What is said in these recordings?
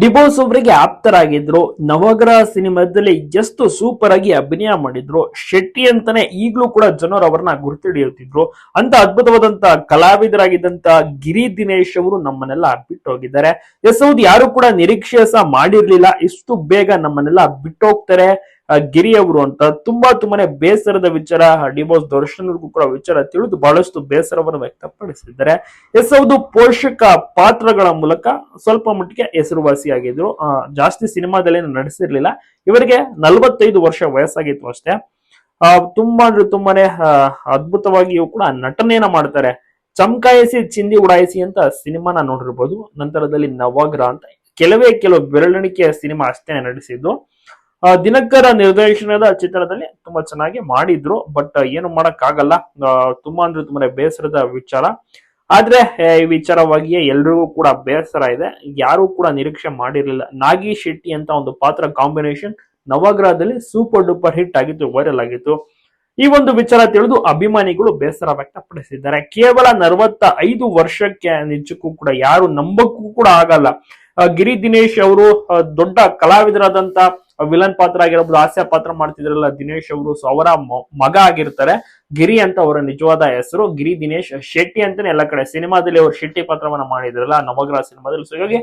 D boss ಅವರಿಗೆ ಆಪ್ತರಾಗಿದ್ರು. ನವಗ್ರಹ ಸಿನಿಮಾದಲ್ಲಿ ಎಷ್ಟು ಸೂಪರ್ ಆಗಿ ಅಭಿನಯ ಮಾಡಿದ್ರು. ಶೆಟ್ಟಿ ಅಂತಾನೆ ಈಗಲೂ ಕೂಡ ಜನರು ಅವರನ್ನ ಗುರುತಿಡಿಯುತ್ತಿದ್ರು ಅಂತ ಅದ್ಭುತವಾದಂತ ಕಲಾವಿದರಾಗಿದ್ದಂತ ಗಿರಿ ದಿನೇಶ್ ಅವರು ನಮ್ಮನ್ನೆಲ್ಲ ಬಿಟ್ಟು ಹೋಗಿದ್ದಾರೆ. ಎಸ್ ಹೌದು ಯಾರು ಕೂಡ ನಿರೀಕ್ಷೆ ಸಹ ಮಾಡಿರ್ಲಿಲ್ಲ. ಇಷ್ಟು ಬೇಗ ನಮ್ಮನ್ನೆಲ್ಲ ಬಿಟ್ಟು ಹೋಗ್ತಾರೆ. ಆ, ಗಿರಿ ಅವರು ಅಂತ ತುಂಬಾ ತುಂಬಾನೇ ಬೇಸರದ ವಿಚಾರ ಡಿಬೋಸ್ ದರ್ಶನ್ ಕೂಡ ವಿಚಾರ ತಿಳಿದು ಬಹಳಷ್ಟು ಬೇಸರವನ್ನು ವ್ಯಕ್ತಪಡಿಸಿದ್ದಾರೆ. ಎಸ್ ಹೌದು, ಪೋಷಕ ಪಾತ್ರಗಳ ಮೂಲಕ ಸ್ವಲ್ಪ ಮಟ್ಟಿಗೆ ಹೆಸರುವಾಸಿಯಾಗಿದ್ರು. ಜಾಸ್ತಿ ಸಿನಿಮಾದಲ್ಲಿ ನಡೆಸಿರ್ಲಿಲ್ಲ ಇವರಿಗೆ ನಲವತ್ತೈದು ವರ್ಷ ವಯಸ್ಸಾಗಿತ್ತು ಅಷ್ಟೇ. ತುಂಬಾ ಅಂದ್ರೆ ತುಂಬಾನೇ ಅದ್ಭುತವಾಗಿಯೂ ಕೂಡ ನಟನೆಯನ್ನ ಮಾಡ್ತಾರೆ. ಚಮಕಾಯಿಸಿ, ಚಿಂದಿ ಉಡಾಯಿಸಿ ಅಂತ ಸಿನಿಮಾನ ನೋಡಿರ್ಬೋದು. ನಂತರದಲ್ಲಿ ನವಗ್ರಹ ಅಂತ. ಕೆಲವೇ, ಕೆಲವು ಬೆರಳಿಕೆಯ ಸಿನಿಮಾ ಅಷ್ಟೇ ನಡೆಸಿದ್ದು ದಿನಕರ ನಿರ್ದೇಶನದ ಚಿತ್ರದಲ್ಲಿ ತುಂಬಾ ಚೆನ್ನಾಗಿ ಮಾಡಿದ್ರು ಬಟ್ ಏನು ಮಾಡಕ್ ಆಗಲ್ಲ ತುಂಬಾ ಅಂದ್ರೆ ತುಂಬಾನೇ ಬೇಸರದ ವಿಚಾರ. ಆದ್ರೆ ಈ ವಿಚಾರವಾಗಿಯೇ ಎಲ್ರಿಗೂ ಕೂಡ ಬೇಸರ ಇದೆ. ಯಾರು ಕೂಡ ನಿರೀಕ್ಷೆ ಮಾಡಿರಲಿಲ್ಲ. ನಾಗಿ ಶೆಟ್ಟಿ ಅಂತ ಒಂದು ಪಾತ್ರ ಕಾಂಬಿನೇಷನ್ ನವಗ್ರಹದಲ್ಲಿ ಸೂಪರ್ ಡೂಪರ್ ಹಿಟ್ ಆಗಿತ್ತು ವೈರಲ್ ಆಗಿತ್ತು. ಈ ಒಂದು ವಿಚಾರ ತಿಳಿದು ಅಭಿಮಾನಿಗಳು ಬೇಸರ ವ್ಯಕ್ತಪಡಿಸಿದ್ದಾರೆ. ಕೇವಲ ನಲವತ್ತ ಐದು ವರ್ಷಕ್ಕೆ ನಿಜಕ್ಕೂ ಕೂಡ ಯಾರು ನಂಬಕ್ಕೂ ಕೂಡ ಆಗಲ್ಲ. ಗಿರಿ ದಿನೇಶ್ ಅವರು ದೊಡ್ಡ ಕಲಾವಿದರಾದಂತ ವಿಲನ್ ಪಾತ್ರ ಆಗಿರಬಹುದು ಹಾಸ್ಯ ಪಾತ್ರ ಮಾಡ್ತಿದ್ರಲ್ಲ ದಿನೇಶ್ ಅವರು ಸೊ ಅವರ ಮಗ ಆಗಿರ್ತಾರೆ. ಗಿರಿ ಅಂತ ಅವರ ನಿಜವಾದ ಹೆಸರು. ಗಿರಿ, ದಿನೇಶ್, ಶೆಟ್ಟಿ ಅಂತಾನೆ ಎಲ್ಲ ಕಡೆ ಸಿನಿಮಾದಲ್ಲಿ ಅವರು ಶೆಟ್ಟಿ ಪಾತ್ರವನ್ನ ಮಾಡಿದ್ರಲ್ಲ, ನವಗ್ರಹ ಸಿನಿಮಾದಲ್ಲಿ. ಸೊ ಹೀಗಾಗಿ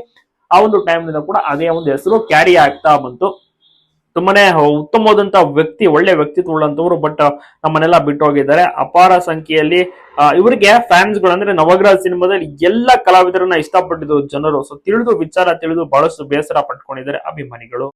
ಆ ಒಂದು ಟೈಮ್ನಿಂದ ಕೂಡ ಅದೇ ಒಂದು ಹೆಸರು ಕ್ಯಾರಿ ಆಗ್ತಾ ಬಂತು. ತುಂಬಾನೇ ಉತ್ತಮವಾದಂತಹ ವ್ಯಕ್ತಿ, ಒಳ್ಳೆ ವ್ಯಕ್ತಿತ್ವ ಉಳ್ಳಂತವ್ರು ಬಟ್ ನಮ್ಮನ್ನೆಲ್ಲ ಬಿಟ್ಟು ಹೋಗಿದ್ದಾರೆ ಅಪಾರ ಸಂಖ್ಯೆಯಲ್ಲಿ ಇವರಿಗೆ ಫ್ಯಾನ್ಸ್ಗಳು ಅಂದ್ರೆ ನವಗ್ರಹ ಸಿನಿಮಾದಲ್ಲಿ ಎಲ್ಲ ಕಲಾವಿದರನ್ನ ಇಷ್ಟಪಟ್ಟಿದ್ರು ಜನರು. ಸೊ ತಿಳಿದು ವಿಚಾರ ತಿಳಿದು ಬಹಳಷ್ಟು ಬೇಸರ ಪಟ್ಕೊಂಡಿದ್ದಾರೆ ಅಭಿಮಾನಿಗಳು.